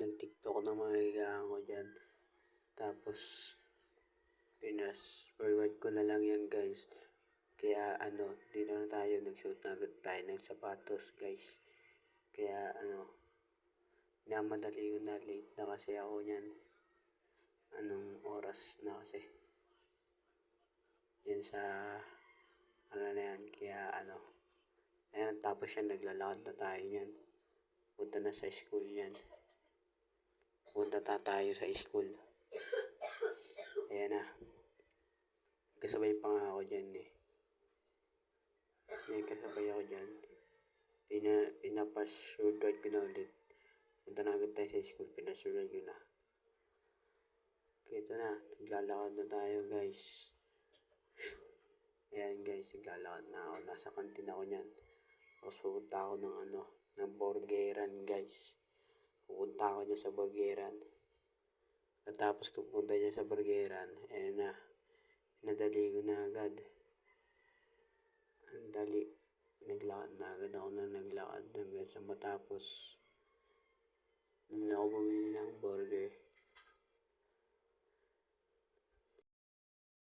nag-tiktok na mga higaan ko dyan. Tapos, pinas forward ko na lang yan guys. Kaya ano, dito na tayo, nagsuot na tayo ng sapatos guys. Kaya ano, namadali ko na late na kasi ako yan. Anong oras na kasi. Yan sa, ano na yan, kaya ano. Ayan, tapos yan, naglalakad na tayo yan. Punta na sa school yan. Na tayo sa school. Ayan na. Kasabay pa nga ako dyan eh. May kasabay ako dyan. Pina, pinapasurdoid ko na ulit. Punta na agad tayo sa school. Pinasurdoid ko na. Okay, ito na. Naglalakad na tayo guys. Ayan guys, naglalakad na ako. Nasa kantin ako niyan. Tapos pupunta ako ng ano, ng Borgeran guys. Pupunta ako dyan sa Borgeran. At tapos kung pupunta dyan sa Borgeran, ayan na. Nadali ko na agad. Ang dali. Naglakad na agad ako na naglakad hanggang sa matapos. Doon ako bumili.